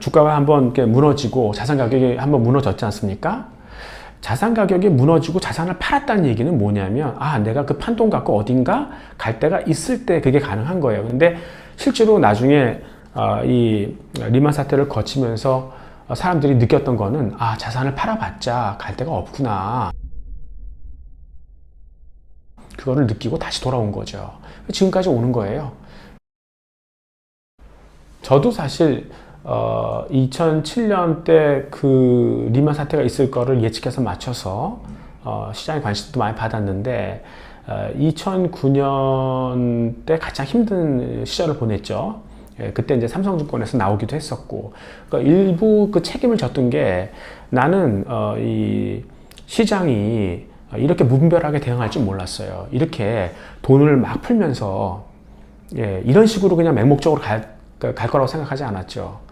주가가 한번 이렇게 무너지고 자산 가격이 한번 무너졌지 않습니까? 자산 가격이 무너지고 자산을 팔았다는 얘기는 뭐냐면 아 내가 그 판돈 갖고 어딘가 갈 데가 있을 때 그게 가능한 거예요. 근데 실제로 나중에 어, 이 리만 사태를 거치면서 어, 사람들이 느꼈던 거는 아 자산을 팔아봤자 갈 데가 없구나. 그거를 느끼고 다시 돌아온 거죠. 지금까지 오는 거예요. 저도 사실 어, 2007년 때 그 리만 사태가 있을 거를 예측해서 맞춰서 어, 시장에 관심도 많이 받았는데 어, 2009년 때 가장 힘든 시절을 보냈죠. 예, 그때 이제 삼성증권에서 나오기도 했었고 그러니까 일부 그 책임을 졌던 게 나는 어, 이 시장이 이렇게 무분별하게 대응할 줄 몰랐어요. 이렇게 돈을 막 풀면서 예, 이런 식으로 그냥 맹목적으로 갈, 갈 거라고 생각하지 않았죠.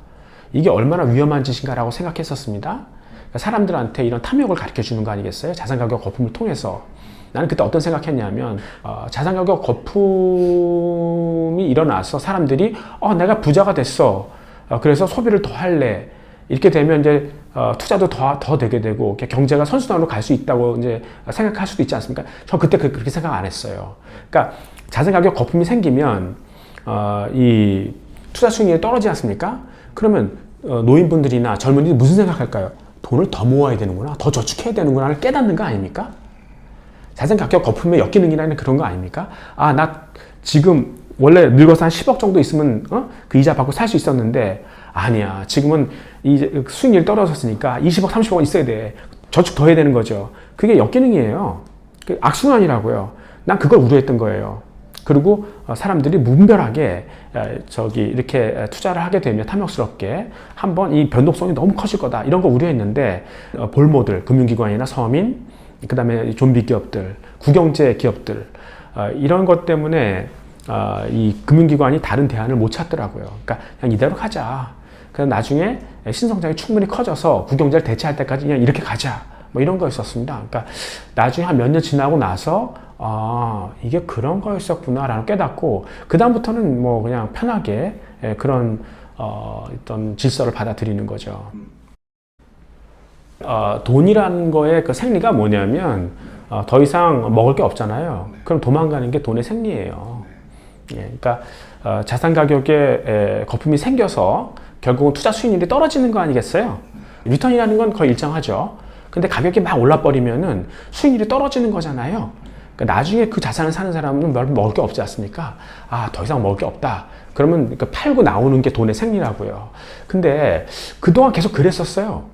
이게 얼마나 위험한 짓인가라고 생각했었습니다. 그러니까 사람들한테 이런 탐욕을 가르쳐 주는 거 아니겠어요? 자산 가격 거품을 통해서. 나는 그때 어떤 생각했냐면 어, 자산 가격 거품이 일어나서 사람들이 어, 내가 부자가 됐어. 어, 그래서 소비를 더 할래. 이렇게 되면 이제 어, 투자도 더, 더 되게 되고 경제가 선순환으로 갈 수 있다고 이제 생각할 수도 있지 않습니까? 저 그때 그- 그렇게 생각 안 했어요. 그러니까 자산 가격 거품이 생기면 어, 이 투자 수익률이 떨어지지 않습니까? 그러면 어, 노인분들이나 젊은이들 무슨 생각할까요? 돈을 더 모아야 되는구나, 더 저축해야 되는구나를 깨닫는 거 아닙니까? 자산 가격 거품에 엮이는 기라는 그런 거 아닙니까? 아, 나 지금 원래 늙어서 한 10억 정도 있으면 어? 그 이자 받고 살 수 있었는데 아니야. 지금은 이 수익률이 떨어졌으니까 20억, 30억 있어야 돼. 저축 더 해야 되는 거죠. 그게 역기능이에요. 그 악순환이라고요. 난 그걸 우려했던 거예요. 그리고 어, 사람들이 무분별하게 에, 저기 이렇게 에, 투자를 하게 되면 탐욕스럽게 한번 이 변동성이 너무 커질 거다 이런 거 우려했는데 어, 볼모들 금융기관이나 서민 그 다음에 좀비 기업들 국영제 기업들 어, 이런 것 때문에 어, 이 금융기관이 다른 대안을 못 찾더라고요. 그러니까 그냥 이대로 가자. 그래서 나중에 신성장이 충분히 커져서 국영제를 대체할 때까지 그냥 이렇게 가자. 뭐 이런 거였었습니다. 그러니까 나중에 한 몇 년 지나고 나서 아 이게 그런 거였었구나라는 깨닫고 그 다음부터는 뭐 그냥 편하게 예, 그런 어, 어떤 질서를 받아들이는 거죠. 어, 돈이라는 거의 그 생리가 뭐냐면 어, 더 이상 먹을 게 없잖아요. 그럼 도망가는 게 돈의 생리예요. 예, 그러니까 어, 자산 가격에 에, 거품이 생겨서 결국은 투자 수익률이 떨어지는 거 아니겠어요? 리턴이라는 건 거의 일정하죠. 근데 가격이 막 올라버리면은 수익률이 떨어지는 거잖아요. 그러니까 나중에 그 자산을 사는 사람은 별 먹을 게 없지 않습니까? 아, 더 이상 먹을 게 없다. 그러면 그 팔고 나오는 게 돈의 생리라고요. 근데 그동안 계속 그랬었어요.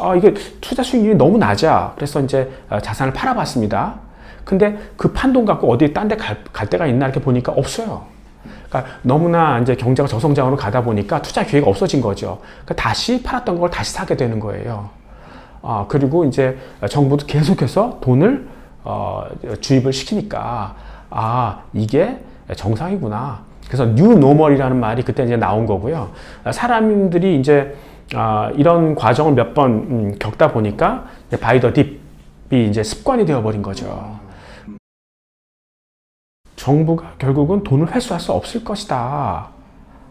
아, 이게 투자 수익률이 너무 낮아. 그래서 이제 어, 자산을 팔아봤습니다. 근데 그 판돈 갖고 어디 딴 데 갈, 갈 데가 있나 이렇게 보니까 없어요. 그러니까 너무나 이제 경제가 저성장으로 가다 보니까 투자 기회가 없어진 거죠. 그러니까 다시 팔았던 걸 다시 사게 되는 거예요. 아, 그리고 이제 정부도 계속해서 돈을 어, 주입을 시키니까 아, 이게 정상이구나. 그래서 뉴 노멀이라는 말이 그때 이제 나온 거고요. 사람들이 이제 아, 이런 과정을 몇번 음, 겪다 보니까 바이 더 딥이 이제 습관이 되어버린 거죠. 정부가 결국은 돈을 회수할 수 없을 것이다.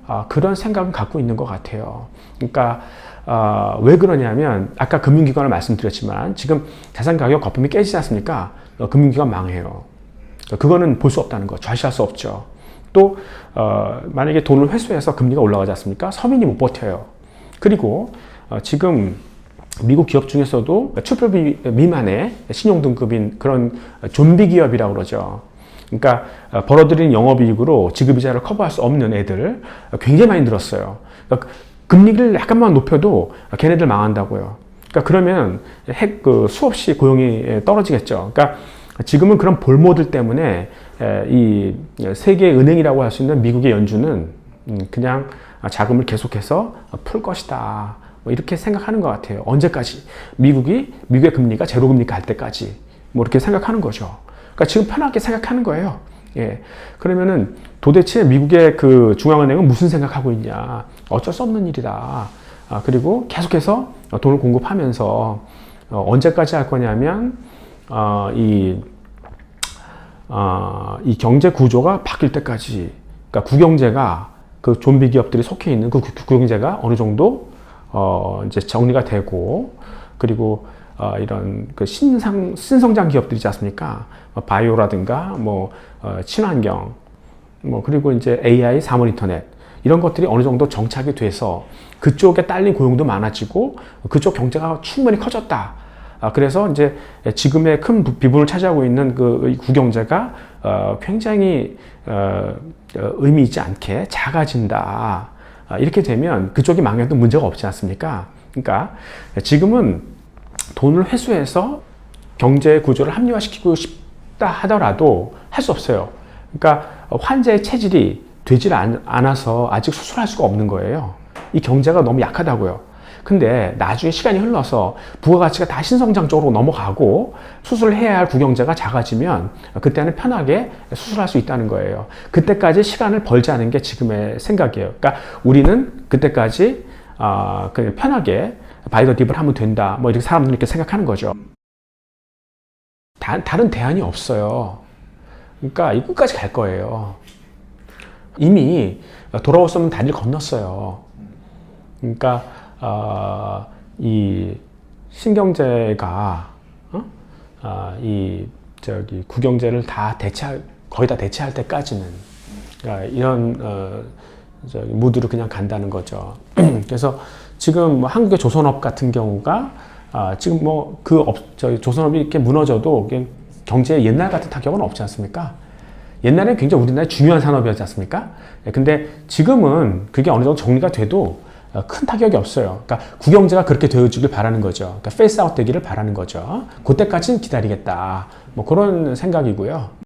아, 그런 생각은 갖고 있는 것 같아요. 그러니까 아, 왜 그러냐면 아까 금융기관을 말씀드렸지만 지금 자산 가격 거품이 깨지지 않습니까? 어, 금융기관 망해요. 그거는 볼 수 없다는 거, 좌시할 수 없죠. 또 어, 만약에 돈을 회수해서 금리가 올라가지 않습니까? 서민이 못 버텨요. 그리고 어, 지금 미국 기업 중에서도 B 미만의 신용 등급인 그런 좀비 기업이라고 그러죠. 그러니까 어, 벌어들인 영업이익으로 지급이자를 커버할 수 없는 애들 굉장히 많이 늘었어요. 그러니까 금리를 약간만 높여도 걔네들 망한다고요. 그러니까 그러면 핵, 그 수없이 고용이 떨어지겠죠. 그러니까 지금은 그런 볼모들 때문에 에, 이 세계 은행이라고 할 수 있는 미국의 연준은 음, 그냥 자금을 계속해서 풀 것이다. 뭐 이렇게 생각하는 것 같아요. 언제까지? 미국이 미국의 금리가 제로 금리 갈 때까지 뭐 이렇게 생각하는 거죠. 그러니까 지금 편하게 생각하는 거예요. 예. 그러면은 도대체 미국의 그 중앙은행은 무슨 생각하고 있냐? 어쩔 수 없는 일이다. 아, 그리고 계속해서 돈을 공급하면서 어, 언제까지 할 거냐면 어, 이, 어, 이 경제 구조가 바뀔 때까지, 그러니까 국영제가 그 좀비 기업들이 속해 있는 그 구- 국영제가 어느 정도 어, 이제 정리가 되고 그리고 어, 이런 그 신상 신성장 기업들 있지 않습니까? 뭐 바이오라든가 뭐 어, 친환경 뭐 그리고 이제 AI 사물 인터넷 이런 것들이 어느 정도 정착이 돼서 그쪽에 딸린 고용도 많아지고 그쪽 경제가 충분히 커졌다. 아, 그래서 이제 지금의 큰 부- 비중을 차지하고 있는 그이 구경제가 어, 굉장히 어, 어, 의미 있지 않게 작아진다. 아, 이렇게 되면 그쪽이 망해도 문제가 없지 않습니까? 그러니까 지금은 돈을 회수해서 경제 구조를 합리화시키고 싶다 하더라도 할 수 없어요. 그러니까 환자의 체질이 되질 않- 않아서 아직 수술할 수가 없는 거예요. 이 경제가 너무 약하다고요. 근데 나중에 시간이 흘러서 부가가치가 다 신성장 쪽으로 넘어가고 수술을 해야 할 구경제가 작아지면 그때는 편하게 수술할 수 있다는 거예요. 그때까지 시간을 벌자는 게 지금의 생각이에요. 그러니까 우리는 그때까지 아, 그냥 편하게 바이더 딥을 하면 된다. 뭐 이렇게 사람들이 이렇게 생각하는 거죠. 다, 다른 대안이 없어요. 그러니까 이 끝까지 갈 거예요. 이미 돌아왔으면 다리를 건넜어요. 그러니까 어, 이 신경제가 어? 아, 이 저기 구경제를 다 대체할 거의 다 대체할 때까지는 그러니까 이런 어, 무드로 그냥 간다는 거죠. 그래서 지금 뭐 한국의 조선업 같은 경우가 아, 지금 뭐 그 조선업이 이렇게 무너져도 경제에 옛날 같은 타격은 없지 않습니까? 옛날에는 굉장히 우리나라의 중요한 산업이었지 않습니까? 예, 근데 지금은 그게 어느 정도 정리가 돼도 어, 큰 타격이 없어요. 그러니까 구경제가 그렇게 되어주길 바라는 거죠. 그러니까 페이스 아웃 되기를 바라는 거죠. 그때까지는 기다리겠다. 뭐 그런 생각이고요.